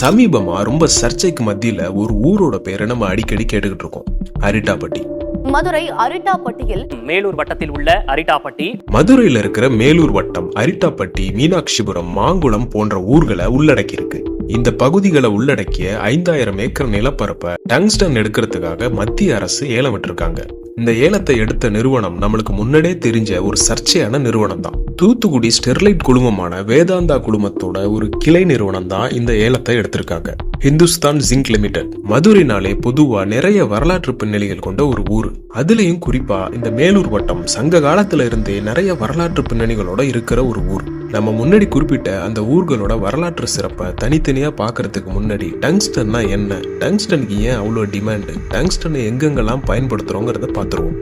சமீபமா ரொம்ப சர்ச்சைக்கு மத்தியில ஒரு ஊரோட பேரை நம்ம அடிக்கடி கேட்டுக்கிட்டு இருக்கோம். அரிட்டாப்பட்டி. மதுரை அரிட்டாப்பட்டியில் மேலூர் வட்டத்தில் உள்ள அரிட்டாப்பட்டி. மதுரையில இருக்கிற மேலூர் வட்டம் அரிட்டாப்பட்டி மீனாட்சிபுரம் மாங்குளம் போன்ற ஊர்களை உள்ளடக்கி இருக்கு இந்த பகுதிகளை உள்ளடக்கிய ஐந்தாயிரம் ஏக்கர் நிலப்பரப்பை டங்ஸ்டன் எடுக்கிறதுக்காக மத்திய அரசு ஏலம் விட்டிருக்காங்க. இந்த ஏலத்தை எடுத்த நிறுவனம் நம்மளுக்கு முன்னாடியே தெரிஞ்ச ஒரு சர்ச்சையான நிறுவனம் தான் தூத்துக்குடி ஸ்டெர்லைட் குழுமமான வேதாந்தா குழுமத்தோட ஒரு கிளை நிறுவனம் தான் இந்த ஏலத்தை எடுத்திருக்காங்க. ஹிந்துஸ்தான் ஜிங்க் லிமிடெட் மதுரைனாலே பொதுவா நிறைய வரலாற்று பின்னணிகள் கொண்ட ஒரு ஊர். அதுலயும் குறிப்பா இந்த மேலூர் வட்டம் சங்க காலத்துல இருந்தே நிறைய வரலாற்று பின்னணிகளோட இருக்கிற ஒரு ஊர். நம்ம முன்னாடி குறிப்பிட்ட அந்த ஊர்களோட வரலாற்று சிறப்பை தனித்தனியாக பார்க்கறதுக்கு முன்னாடி டங்ஸ்டன்னா என்ன? டங்ஸ்டனுக்கு ஏன் அவ்வளோ டிமாண்டு டங்ஸ்டனை எங்கெங்கெல்லாம் பயன்படுத்துகிறோங்கிறத பார்த்துருவோம்.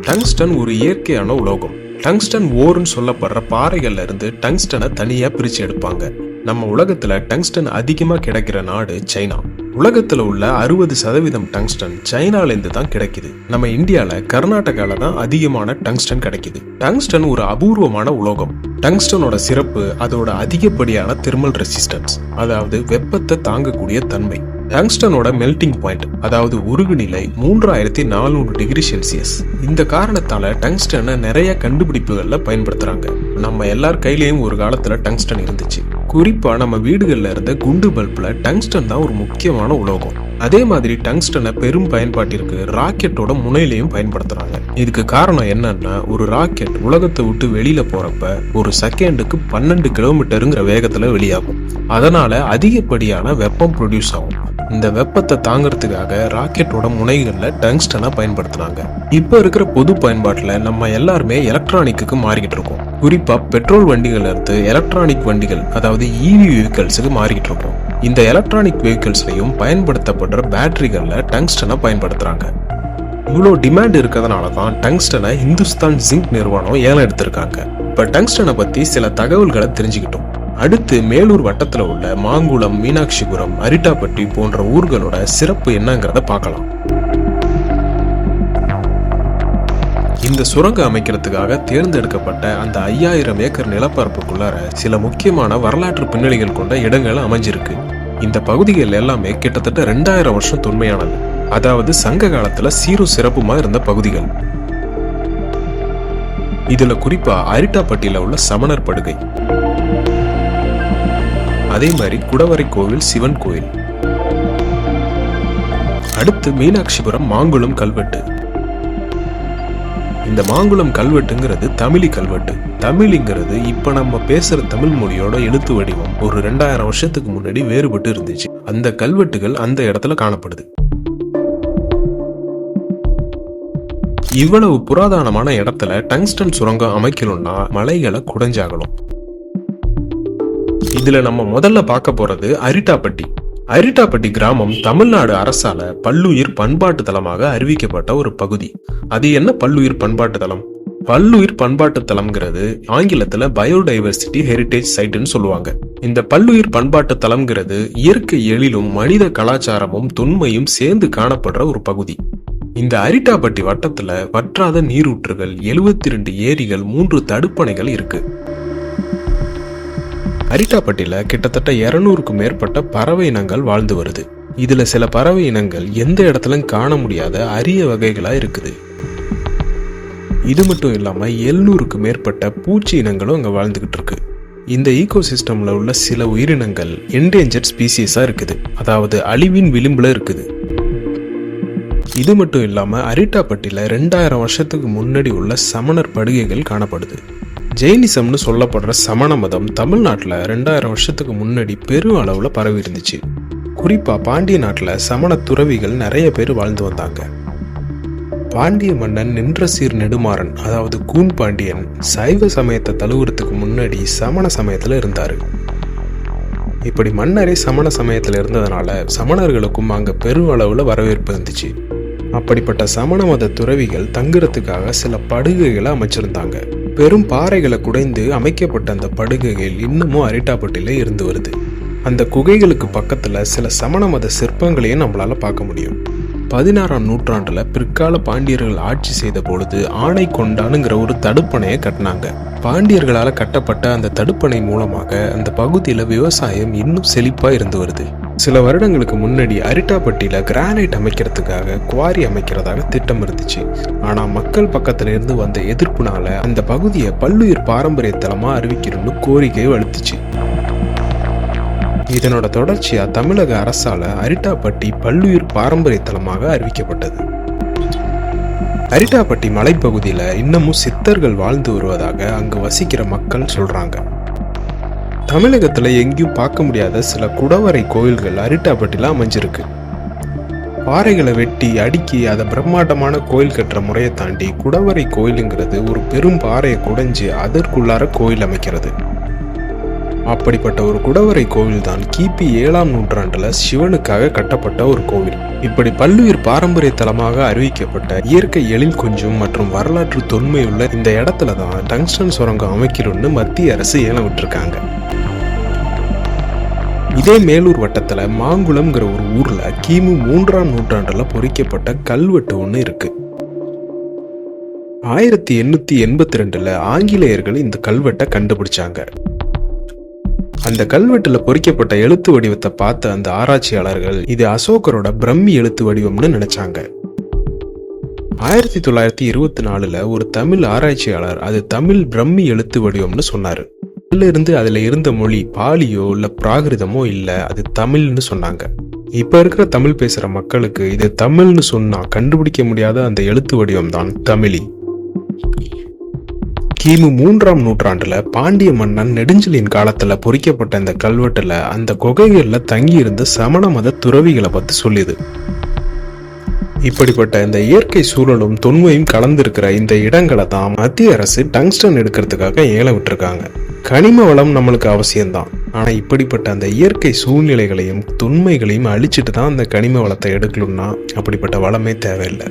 டங்ஸ்டன் ஒரு இயற்கையான உலோகம். டங்ஸ்டன் ஓர்னு சொல்லப்படுற பாறைகள்ல இருந்து டங்ஸ்டனை தனியாக பிரித்து எடுப்பாங்க. நம்ம உலகத்தில் டங்ஸ்டன் அதிகமாக கிடைக்கிற நாடு சைனா. உலகத்தில் உள்ள அறுபது சதவீதம் டங்ஸ்டன் சைனாலேருந்து தான் கிடைக்குது. நம்ம இந்தியாவில் கர்நாடகாவில் தான் அதிகமான டங்ஸ்டன் கிடைக்குது. டங்ஸ்டன் ஒரு அபூர்வமான உலோகம். டங்ஸ்டனோட சிறப்பு அதோட அதிகப்படியான தெர்மல் ரெசிஸ்டன்ஸ் அதாவது வெப்பத்தை தாங்கக்கூடிய தன்மை. டங்ஸ்டனோட மெல்டிங் பாயிண்ட் அதாவது உருகுநிலை மூன்றாயிரத்தி நானூறு டிகிரி செல்சியஸ். இந்த காரணத்தால டங்ஸ்டனை நிறைய கண்டுபிடிப்புகளில் பயன்படுத்துறாங்க. நம்ம எல்லார் கையிலையும் ஒரு காலத்துல டங்ஸ்டன் இருந்துச்சு. குறிப்பாக நம்ம வீடுகளில் இருந்த குண்டு பல்பில் டங்ஸ்டன் தான் ஒரு முக்கியமான உலோகம். அதே மாதிரி டங்ஸ்டனை பெரும் பயன்பாட்டிற்கு ராக்கெட்டோட முனையிலையும் பயன்படுத்துறாங்க. இதுக்கு காரணம் என்னன்னா ஒரு ராக்கெட் உலகத்தை விட்டு வெளியில போறப்ப ஒரு செகண்டுக்கு பன்னெண்டு கிலோமீட்டருங்கிற வேகத்துல வெளியாகும். அதனால அதிகப்படியான வெப்பம் ப்ரொடியூஸ் ஆகும். இந்த வெப்பத்தை தாங்கிறதுக்காக ராக்கெட்டோட முனைகளில் டங்ஸ்டனை பயன்படுத்துனாங்க. இப்போ இருக்கிற பொது பயன்பாட்டில் நம்ம எல்லாருமே எலக்ட்ரானிக்கு மாறிக்கிட்டு இருக்கோம். குறிப்பாக பெட்ரோல் வண்டிகள் இருந்து எலக்ட்ரானிக் வண்டிகள் அதாவது இவி வெஹிக்கல்ஸுக்கு மாறிக்கிட்டு இருக்கோம். இந்த எலக்ட்ரானிக் வெஹிக்கல்ஸ்லையும் பயன்படுத்தப்படுற பேட்டரிகளில் டங்ஸ்டனை பயன்படுத்துகிறாங்க இவ்வளோ டிமாண்ட் இருக்கிறதுனால தான் டங்ஸ்டனை இந்துஸ்தான் ஜிங்க் நிறுவனம் ஏலம் எடுத்திருக்காங்க. இப்போ டங்ஸ்டனை பற்றி சில தகவல்களை தெரிஞ்சுக்கிட்டோம். அடுத்து மேலூர் வட்டத்தில் உள்ள மாங்குளம் மீனாட்சிபுரம் அரிட்டாப்பட்டி போன்ற ஊர்களோட சிறப்பு என்னங்கிறத பார்க்கலாம். இந்த சுரங்க அமைக்கிறதுக்காக தேர்ந்தெடுக்கப்பட்ட அந்த ஐயாயிரம் ஏக்கர் நிலப்பரப்புக்குள்ளார சில முக்கியமான வரலாற்று பின்னணிகள் கொண்ட இடங்கள் அமைஞ்சிருக்கு. இந்த பகுதிகள் எல்லாமே கிட்டத்தட்ட ரெண்டாயிரம் வருஷம் தொன்மையானது. அதாவது சங்க காலத்துல சீரும் சிறப்புமா இருந்த பகுதிகள். இதுல குறிப்பா அரிட்டாப்பட்டியில உள்ள சமணர் படுகை. அதே மாதிரி குடவரை கோவில் சிவன் கோயில் அடுத்து மீனாட்சிபுரம் மாங்குளம் கல்வெட்டு. இந்த மாங்குளம் கல்வெட்டுங்கிறது தமிழி கல்வெட்டு. தமிழிங்கிறது இப்ப நம்ம பேசுற தமிழ் மொழியோட எழுத்து வடிவம் ஒரு ரெண்டாயிரம் வருஷத்துக்கு முன்னாடி வேறுபட்டு இருந்துச்சு. அந்த கல்வெட்டுகள் அந்த இடத்துல காணப்படுது. இவ்வளவு புராதனமான இடத்துல டங்ஸ்டன் சுரங்கம் அமைக்கணும்னா மலைகளை குடைஞ்சாகணும். இதுல நம்ம முதல்ல பார்க்க போறது அரிட்டாப்பட்டி. அரிட்டாப்பட்டி கிராமம் தமிழ்நாடு அரசால பல்லுயிர் பண்பாட்டு தலமாக அறிவிக்கப்பட்ட ஒரு பகுதி. அது என்ன பல்லுயிர் பண்பாட்டு தலம்? பல்லுயிர் பண்பாட்டு தலம்ங்கிறது ஆங்கிலத்துல பயோடைவர்சிட்டி ஹெரிட்டேஜ் சைட்டுன்னு சொல்லுவாங்க. இந்த பல்லுயிர் பண்பாட்டு தலம்ங்கிறது இயற்கை எழிலும் மனித கலாச்சாரமும் தொன்மையும் சேர்ந்து காணப்படுற ஒரு பகுதி. இந்த அரிட்டாப்பட்டி வட்டத்துல வற்றாத நீரூற்றுகள் எழுபத்தி ரெண்டு ஏரிகள் மூன்று தடுப்பணைகள் இருக்கு. அரிட்டாப்பட்டியில் கிட்டத்தட்ட இரநூறுக்கும் மேற்பட்ட பறவை இனங்கள் வாழ்ந்து வருது. இதுல சில பறவை இனங்கள் எந்த இடத்துலையும் காண முடியாத அரிய வகைகளா இருக்குது. இது மட்டும் இல்லாம எழுநூறுக்கு மேற்பட்ட பூச்சி இனங்களும் அங்க வாழ்ந்துகிட்டு இருக்கு. இந்த ஈகோ சிஸ்டமில் உள்ள சில உயிரினங்கள் என்டேஞ்சர்ட் ஸ்பீசிஸாக இருக்குது. அதாவது அழிவின் விளிம்புல இருக்குது. இது மட்டும் இல்லாம அரிட்டாப்பட்டியில ரெண்டாயிரம் வருஷத்துக்கு முன்னாடி உள்ள சமணர் படுகைகள் காணப்படுது. ஜெயினிசம்னு சொல்லப்படுற சமண மதம் தமிழ்நாட்டில் ரெண்டாயிரம் வருஷத்துக்கு முன்னாடி பெரும் அளவில் பரவி இருந்துச்சு. குறிப்பாக பாண்டிய நாட்டில் சமண துறவிகள் நிறைய பேர் வாழ்ந்து வந்தாங்க. பாண்டிய மன்னன் நின்ற சீர் நெடுமாறன் அதாவது கூன் பாண்டியன் சைவ சமயத்தை தழுவுறதுக்கு முன்னாடி சமண சமயத்தில் இருந்தார். இப்படி மன்னரே சமண சமயத்தில் இருந்ததுனால சமணர்களுக்கும் அங்கே பெரும் அளவில் வரவேற்பு இருந்துச்சு. அப்படிப்பட்ட சமண மத துறவிகள் தங்குறதுக்காக சில படுகைகளை அமைச்சிருந்தாங்க. பெரும் பாறைகளை குடைந்து அமைக்கப்பட்ட அந்த படுகைகள் இன்னமும் அரிட்டாப்பட்டில இருந்து வருது. அந்த குகைகளுக்கு பக்கத்துல சில சமண மத சிற்பங்களையும் நம்மளால பார்க்க முடியும். பதினாறாம் நூற்றாண்டுல பிற்கால பாண்டியர்கள் ஆட்சி செய்த பொழுது ஆணை கொண்டானுங்கிற ஒரு தடுப்பணையை கட்டினாங்க. பாண்டியர்களால கட்டப்பட்ட அந்த தடுப்பணை மூலமாக அந்த பகுதியில விவசாயம் இன்னும் செழிப்பா இருந்து வருது. சில வருடங்களுக்கு முன்னாடி அரிட்டாப்பட்டியில் கிரானைட் அமைக்கிறதுக்காக குவாரி அமைக்கிறதாக திட்டம் இருந்துச்சு. ஆனால் மக்கள் பக்கத்துல இருந்து வந்த எதிர்ப்புனால அந்த பகுதியை பல்லுயிர் பாரம்பரிய தலமா அறிவிக்கணும்னு கோரிக்கை வலுத்துச்சு. இதனோட தொடர்ச்சியா தமிழக அரசால் அரிட்டாப்பட்டி பல்லுயிர் பாரம்பரிய தலமாக அறிவிக்கப்பட்டது. அரிட்டாப்பட்டி மலைப்பகுதியில் இன்னமும் சித்தர்கள் வாழ்ந்து வருவதாக அங்கு வசிக்கிற மக்கள் சொல்றாங்க. தமிழகத்தில் எங்கேயும் பார்க்க முடியாத சில குடவரை கோயில்கள் அரிட்டாப்பட்டியில் அமைஞ்சிருக்கு. பாறைகளை வெட்டி அடுக்கி அதை பிரம்மாண்டமான கோயில் கட்டுற முறையை தாண்டி குடவரை கோயிலுங்கிறது ஒரு பெரும் பாறையை குடைஞ்சு அதற்குள்ளார கோயில் அமைக்கிறது. அப்படிப்பட்ட ஒரு குடவரை கோவில் தான் கிபி ஏழாம் நூற்றாண்டுல சிவனுக்காக கட்டப்பட்ட ஒரு கோவில். இப்படி பல்லுயிர் பாரம்பரிய தலமாக அறிவிக்கப்பட்ட இயற்கை எழில் கொஞ்சம் மற்றும் வரலாற்று தொன்மையுள்ள இந்த இடத்துல தான் டங்ஸ்டன் சுரங்கம் அமைக்கணும்னு மத்திய அரசு ஏலம் விட்டுருக்காங்க. இதே மேலூர் வட்டத்துல மாங்குளம்ங்கிற ஒரு ஊர்ல கிமு மூன்றாம் நூற்றாண்டுல பொறிக்கப்பட்ட கல்வெட்டு ஒன்று இருக்கு. ஆயிரத்தி எண்ணூத்தி எண்பத்தி ரெண்டுல ஆங்கிலேயர்கள் இந்த கல்வெட்டை கண்டுபிடிச்சாங்க. அந்த கல்வெட்டுல பொறிக்கப்பட்ட எழுத்து வடிவத்தை பார்த்த அந்த ஆராய்ச்சியாளர்கள் இது அசோகரோட பிரம்மி எழுத்து வடிவம்னு நினைச்சாங்க. ஆயிரத்தி தொள்ளாயிரத்தி இருபத்தி நாலுல ஒரு தமிழ் ஆராய்ச்சியாளர் அது தமிழ் பிரம்மி எழுத்து வடிவம்னு சொன்னாரு. இருந்து அதுல இருந்த மொழி பாலியோ இல்லை பிராகிருதமோ இல்லை அது தமிழ்னு சொன்னாங்க. இப்ப இருக்கிற தமிழ் பேசுற மக்களுக்கு இது தமிழ்னு சொன்னா கண்டுபிடிக்க முடியாத அந்த எழுத்து வடிவம் தான் தமிழி. கிமு மூன்றாம் நூற்றாண்டுல பாண்டிய மன்னன் நெடுஞ்சலின் காலத்துல பொறிக்கப்பட்ட இந்த கல்வெட்டுல அந்த குகைகள்ல தங்கியிருந்த சமண மத துறவிகளை பத்தி சொல்லுது. இப்படிப்பட்ட இந்த இயற்கை சூழலும் தொன்மையும் கலந்திருக்கிற இந்த இடங்களை தான் மத்திய அரசு டங்ஸ்டன் எடுக்கிறதுக்காக ஏல விட்டுருக்காங்க. கனிம வளம் நம்மளுக்கு அவசியம்தான். ஆனா இப்படிப்பட்ட அந்த இயற்கை சூழ்நிலைகளையும் தொன்மைகளையும் அழிச்சிட்டு தான் அந்த கனிம வளத்தை எடுக்கணும்னா அப்படிப்பட்ட வளமே தேவையில்லை.